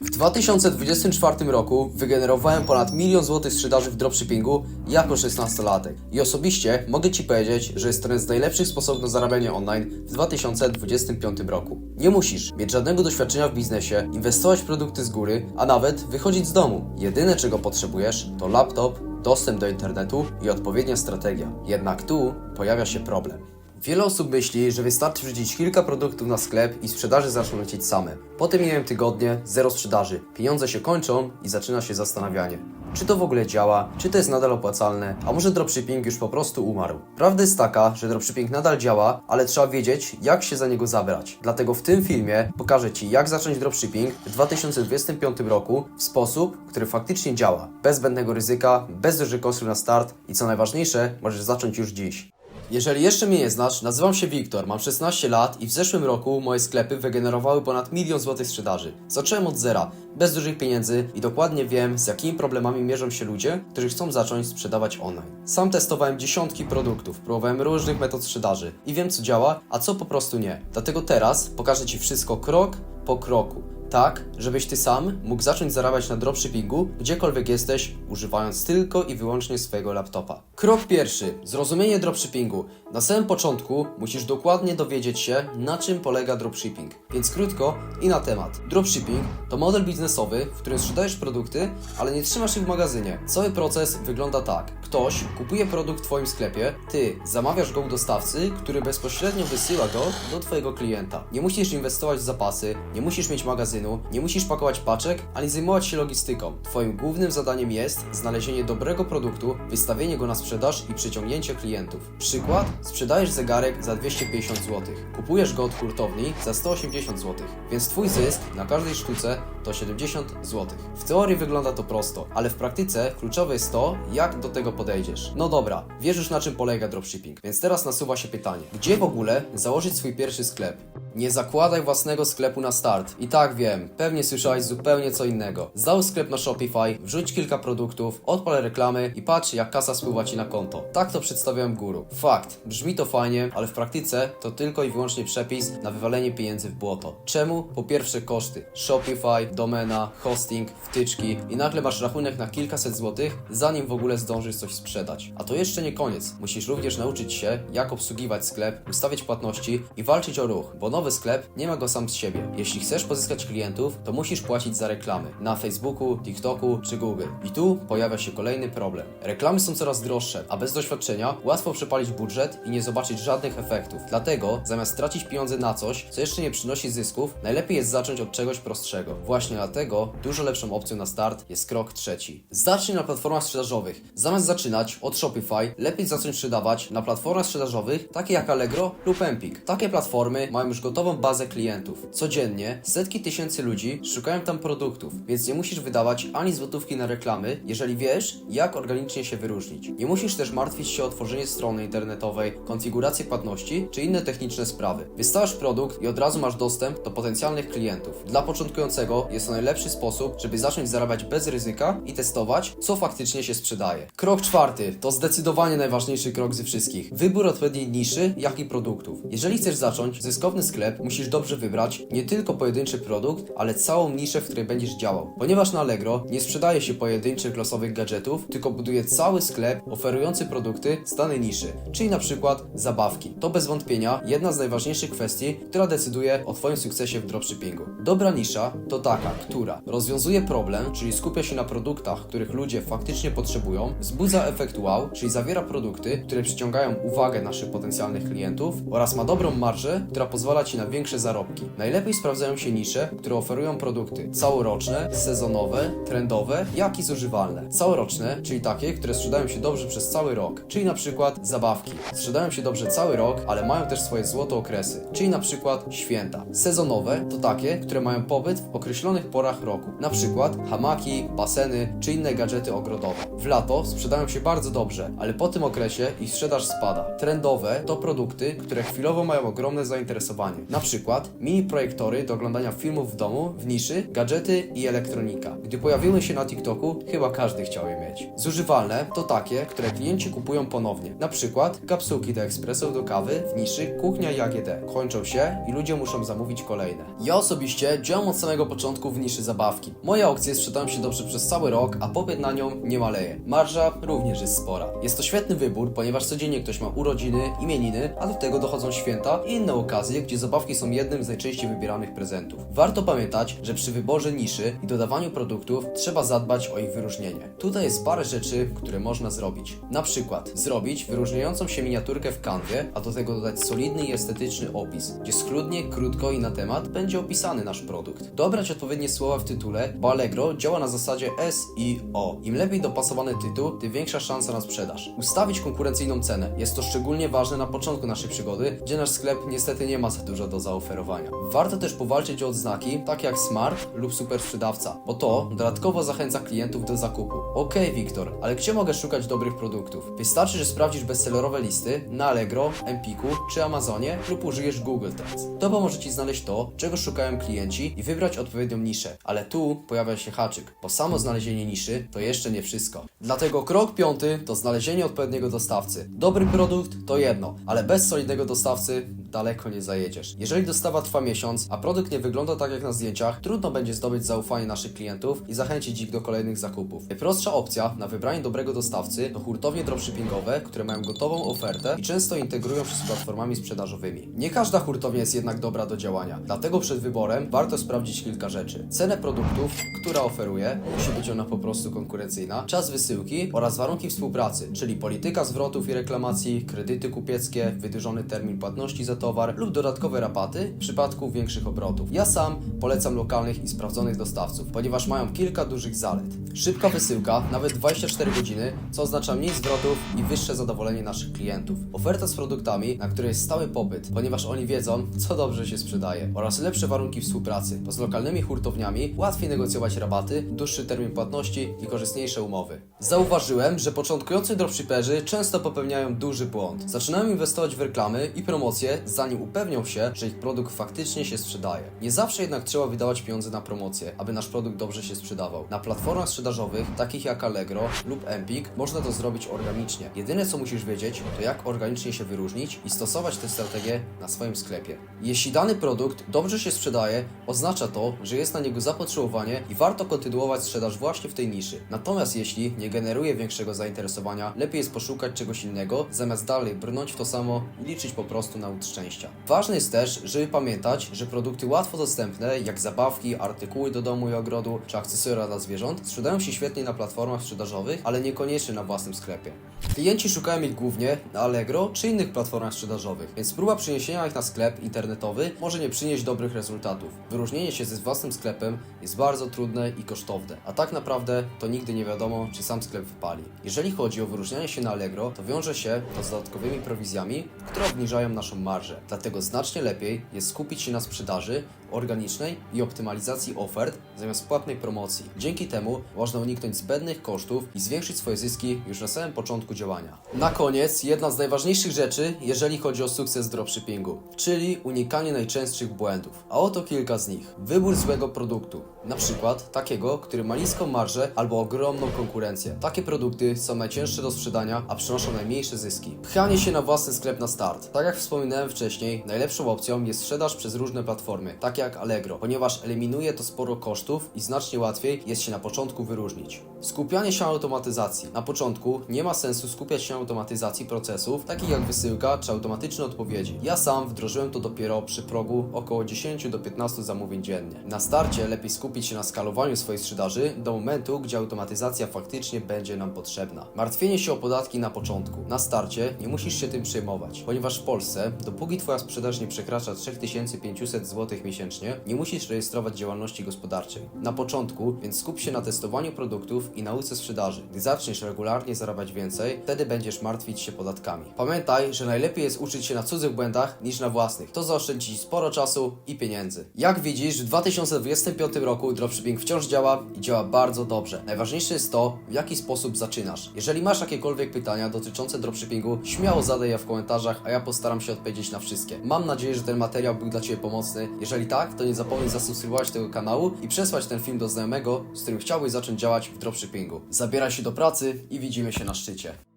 W 2024 roku wygenerowałem ponad milion złotych sprzedaży w dropshippingu jako 16-latek. I osobiście mogę Ci powiedzieć, że jest to jeden z najlepszych sposobów na zarabianie online w 2025 roku. Nie musisz mieć żadnego doświadczenia w biznesie, inwestować w produkty z góry, a nawet wychodzić z domu. Jedyne czego potrzebujesz to laptop, dostęp do internetu i odpowiednia strategia. Jednak tu pojawia się problem. Wiele osób myśli, że wystarczy wrzucić kilka produktów na sklep i sprzedaży zaczną lecieć same. Potem mijają tygodnie, zero sprzedaży, pieniądze się kończą i zaczyna się zastanawianie. Czy to w ogóle działa? Czy to jest nadal opłacalne? A może dropshipping już po prostu umarł? Prawda jest taka, że dropshipping nadal działa, ale trzeba wiedzieć, jak się za niego zabrać. Dlatego w tym filmie pokażę Ci, jak zacząć dropshipping w 2025 roku w sposób, który faktycznie działa. Bez zbędnego ryzyka, bez dużych kosztów na start i co najważniejsze, możesz zacząć już dziś. Jeżeli jeszcze mnie nie znasz, nazywam się Wiktor, mam 16 lat i w zeszłym roku moje sklepy wygenerowały ponad milion złotych sprzedaży. Zacząłem od zera, bez dużych pieniędzy i dokładnie wiem, z jakimi problemami mierzą się ludzie, którzy chcą zacząć sprzedawać online. Sam testowałem dziesiątki produktów, próbowałem różnych metod sprzedaży i wiem co działa, a co po prostu nie. Dlatego teraz pokażę Ci wszystko krok po kroku. Tak, żebyś ty sam mógł zacząć zarabiać na dropshippingu, gdziekolwiek jesteś, używając tylko i wyłącznie swojego laptopa. Krok pierwszy. Zrozumienie dropshippingu. Na samym początku musisz dokładnie dowiedzieć się, na czym polega dropshipping. Więc krótko i na temat. Dropshipping to model biznesowy, w którym sprzedajesz produkty, ale nie trzymasz ich w magazynie. Cały proces wygląda tak. Ktoś kupuje produkt w Twoim sklepie, Ty zamawiasz go u dostawcy, który bezpośrednio wysyła go do Twojego klienta. Nie musisz inwestować w zapasy, nie musisz mieć magazynu, nie musisz pakować paczek, ani zajmować się logistyką. Twoim głównym zadaniem jest znalezienie dobrego produktu, wystawienie go na sprzedaż i przyciągnięcie klientów. Przykład? Sprzedajesz zegarek za 250 zł. Kupujesz go od hurtowni za 180 zł. Więc Twój zysk na każdej sztuce to 70 zł. W teorii wygląda to prosto, ale w praktyce kluczowe jest to, jak do tego podejdziesz. No dobra, wiesz już na czym polega dropshipping, więc teraz nasuwa się pytanie, gdzie w ogóle założyć swój pierwszy sklep? Nie zakładaj własnego sklepu na start. I tak wiem, pewnie słyszałeś zupełnie co innego. Załóż sklep na Shopify, wrzuć kilka produktów, odpal reklamy i patrz jak kasa spływa Ci na konto. Tak to przedstawiałem guru. Fakt, brzmi to fajnie, ale w praktyce to tylko i wyłącznie przepis na wywalenie pieniędzy w błoto. Czemu? Po pierwsze koszty. Shopify, domena, hosting, wtyczki i nagle masz rachunek na kilkaset złotych, zanim w ogóle zdążysz coś sprzedać. A to jeszcze nie koniec. Musisz również nauczyć się, jak obsługiwać sklep, ustawiać płatności i walczyć o ruch, bo nowy sklep nie ma go sam z siebie. Jeśli chcesz pozyskać klientów, to musisz płacić za reklamy na Facebooku, TikToku czy Google. I tu pojawia się kolejny problem. Reklamy są coraz droższe, a bez doświadczenia łatwo przepalić budżet i nie zobaczyć żadnych efektów. Dlatego, zamiast tracić pieniądze na coś, co jeszcze nie przynosi zysków, najlepiej jest zacząć od czegoś prostszego. Właśnie dlatego dużo lepszą opcją na start jest krok trzeci. Zacznij na platformach sprzedażowych. Zamiast zaczynać od Shopify, lepiej zacząć sprzedawać na platformach sprzedażowych takie jak Allegro lub Empik. Takie platformy mają już gotową bazę klientów. Codziennie setki tysięcy ludzi szukają tam produktów, więc nie musisz wydawać ani złotówki na reklamy, jeżeli wiesz, jak organicznie się wyróżnić. Nie musisz też martwić się o tworzenie strony internetowej, konfigurację płatności czy inne techniczne sprawy. Wystawiasz produkt i od razu masz dostęp do potencjalnych klientów. Dla początkującego jest to najlepszy sposób, żeby zacząć zarabiać bez ryzyka i testować, co faktycznie się sprzedaje. Krok czwarty to zdecydowanie najważniejszy krok ze wszystkich. Wybór odpowiedniej niszy, jak i produktów. Jeżeli chcesz zacząć zyskowny sklep, musisz dobrze wybrać nie tylko pojedynczy produkt, ale całą niszę, w której będziesz działał. Ponieważ na Allegro nie sprzedaje się pojedynczych losowych gadżetów, tylko buduje cały sklep oferujący produkty z danej niszy, czyli na przykład zabawki. To bez wątpienia jedna z najważniejszych kwestii, która decyduje o Twoim sukcesie w dropshippingu. Dobra nisza to taka, która rozwiązuje problem, czyli skupia się na produktach, których ludzie faktycznie potrzebują, wzbudza efekt wow, czyli zawiera produkty, które przyciągają uwagę naszych potencjalnych klientów oraz ma dobrą marżę, która pozwala Ci na większe zarobki. Najlepiej sprawdzają się nisze, które oferują produkty całoroczne, sezonowe, trendowe, jak i zużywalne. Całoroczne, czyli takie, które sprzedają się dobrze przez cały rok, czyli na przykład zabawki. Sprzedają się dobrze cały rok, ale mają też swoje złote okresy, czyli na przykład święta. Sezonowe to takie, które mają pobyt w określonych porach roku, na przykład hamaki, baseny czy inne gadżety ogrodowe. W lato sprzedają się bardzo dobrze, ale po tym okresie ich sprzedaż spada. Trendowe to produkty, które chwilowo mają ogromne zainteresowanie, na przykład mini projektory do oglądania filmów w domu w niszy gadżety i elektronika. Gdy pojawiły się na TikToku, chyba każdy chciał je mieć. Zużywalne to takie, które klienci kupują ponownie. Na przykład kapsułki do ekspresu do kawy w niszy kuchnia i AGD. Kończą się i ludzie muszą zamówić kolejne. Ja osobiście działam od samego początku w niszy zabawki. Moje aukcje sprzedają się dobrze przez cały rok, a popyt na nią nie maleje. Marża również jest spora. Jest to świetny wybór, ponieważ codziennie ktoś ma urodziny, imieniny, a do tego dochodzą święta i inne okazje, gdzie zabawki są jednym z najczęściej wybieranych prezentów. Warto pamiętać, że przy wyborze niszy i dodawaniu produktów trzeba zadbać o ich wyróżnienie. Tutaj jest parę rzeczy, które można zrobić. Na przykład zrobić wyróżniającą się miniaturkę w kanwie, a do tego dodać solidny i estetyczny opis, gdzie schludnie, krótko i na temat będzie opisany nasz produkt. Dobrać odpowiednie słowa w tytule, bo Allegro działa na zasadzie SEO. Im lepiej dopasowany tytuł, tym większa szansa na sprzedaż. Ustawić konkurencyjną cenę. Jest to szczególnie ważne na początku naszej przygody, gdzie nasz sklep niestety nie ma za dużo do zaoferowania. Warto też powalczyć o odznaki, takie jak Smart lub Super Sprzedawca, bo to dodatkowo zachęca klientów do zakupu. Okej, Wiktor, ale gdzie mogę szukać dobrych produktów? Wystarczy, że sprawdzisz bestsellerowe listy na Allegro, Empiku czy Amazonie lub użyjesz Google Trends. To pomoże Ci znaleźć to, czego szukają klienci i wybrać odpowiednią niszę. Ale tu pojawia się haczyk, bo samo znalezienie niszy to jeszcze nie wszystko. Dlatego krok piąty to znalezienie odpowiedniego dostawcy. Dobry produkt to jedno, ale bez solidnego dostawcy daleko nie zajedziesz. Jeżeli dostawa trwa miesiąc, a produkt nie wygląda tak jak na zdjęciach, trudno będzie zdobyć zaufanie naszych klientów i zachęcić ich do kolejnych zakupów. Najprostsza opcja na wybranie dobrego dostawcy to hurtownie dropshippingowe, które mają gotową ofertę i często integrują się z platformami sprzedażowymi. Nie każda hurtownia jest jednak dobra do działania, dlatego przed wyborem warto sprawdzić kilka rzeczy. Cenę produktów, która oferuje, musi być ona po prostu konkurencyjna, czas wysyłki oraz warunki współpracy, czyli polityka zwrotów i reklamacji, kredyty kupieckie, wydłużony termin płatności za towar lub dodatkowe rabaty w przypadku większych obrotów. Ja sam polecam lokalnych i sprawdzonych dostawców, ponieważ mają kilka dużych zalet. Szybka wysyłka, nawet 24 godziny, co oznacza mniej zwrotów i wyższe zadowolenie naszych klientów. Oferta z produktami, na które jest stały popyt, ponieważ oni wiedzą, co dobrze się sprzedaje. Oraz lepsze warunki współpracy, bo z lokalnymi hurtowniami łatwiej negocjować rabaty, dłuższy termin płatności i korzystniejsze umowy. Zauważyłem, że początkujący dropshipperzy często popełniają duży błąd. Zaczynają inwestować w reklamy i promocje, zanim upewnią się, że ich produkt faktycznie się sprzedaje. Nie zawsze jednak trzeba wydawać pieniądze na promocję, aby nasz produkt dobrze się sprzedawał. Na platformach sprzedażowych, takich jak Allegro lub Empik, można to zrobić organicznie. Jedyne co musisz wiedzieć, to jak organicznie się wyróżnić i stosować tę strategię na swoim sklepie. Jeśli dany produkt dobrze się sprzedaje, oznacza to, że jest na niego zapotrzebowanie i warto kontynuować sprzedaż właśnie w tej niszy. Natomiast jeśli nie generuje większego zainteresowania, lepiej jest poszukać czegoś innego, zamiast dalej brnąć w to samo i liczyć po prostu na łód szczęścia. Ważne jest też, żeby pamiętać, że produkty łatwo dostępne, jak zabawki, artykuły do domu i ogrodu, czy akcesoria dla zwierząt, sprzedają się świetnie na platformach sprzedażowych, ale niekoniecznie na własnym sklepie. Klienci szukają ich głównie na Allegro czy innych platformach sprzedażowych, więc próba przeniesienia ich na sklep internetowy może nie przynieść dobrych rezultatów. Wyróżnienie się ze własnym sklepem jest bardzo trudne i kosztowne, a tak naprawdę to nigdy nie wiadomo, czy sam sklep wypali. Jeżeli chodzi o wyróżnianie się na Allegro, to wiąże się to z dodatkowymi prowizjami, które obniżają naszą marżę. Dlatego znacznie lepiej jest skupić się na sprzedaży organicznej i optymalizacji ofert zamiast płatnej promocji. Dzięki temu można uniknąć zbędnych kosztów i zwiększyć swoje zyski już na samym początku działania. Na koniec, jedna z najważniejszych rzeczy, jeżeli chodzi o sukces dropshippingu, czyli unikanie najczęstszych błędów. A oto kilka z nich. Wybór złego produktu. Na przykład takiego, który ma niską marżę albo ogromną konkurencję. Takie produkty są najcięższe do sprzedania, a przynoszą najmniejsze zyski. Pchanie się na własny sklep na start. Tak jak wspominałem wcześniej, najlepszą opcją jest sprzedaż przez różne platformy, takie jak Allegro, ponieważ eliminuje to sporo kosztów i znacznie łatwiej jest się na początku wyróżnić. Skupianie się na automatyzacji. Na początku nie ma sensu skupiać się na automatyzacji procesów, takich jak wysyłka czy automatyczne odpowiedzi. Ja sam wdrożyłem to dopiero przy progu około 10 do 15 zamówień dziennie. Na starcie lepiej skupić się na skalowaniu swojej sprzedaży do momentu, gdzie automatyzacja faktycznie będzie nam potrzebna. Martwienie się o podatki na początku. Na starcie nie musisz się tym przejmować, ponieważ w Polsce, dopóki Twoja sprzedaż nie przekracza 3500 zł miesięcznie, nie musisz rejestrować działalności gospodarczej. Na początku, więc skup się na testowaniu produktów i nauce sprzedaży. Gdy zaczniesz regularnie zarabiać więcej, wtedy będziesz martwić się podatkami. Pamiętaj, że najlepiej jest uczyć się na cudzych błędach niż na własnych. To zaoszczędzi sporo czasu i pieniędzy. Jak widzisz, w 2025 roku dropshipping wciąż działa i działa bardzo dobrze. Najważniejsze jest to, w jaki sposób zaczynasz. Jeżeli masz jakiekolwiek pytania dotyczące dropshippingu, śmiało zadaj je w komentarzach, a ja postaram się odpowiedzieć na wszystkie. Mam nadzieję, że ten materiał był dla Ciebie pomocny. Jeżeli tak, tak, to nie zapomnij zasubskrybować tego kanału i przesłać ten film do znajomego, z którym chciałbyś zacząć działać w dropshippingu. Zabieraj się do pracy i widzimy się na szczycie.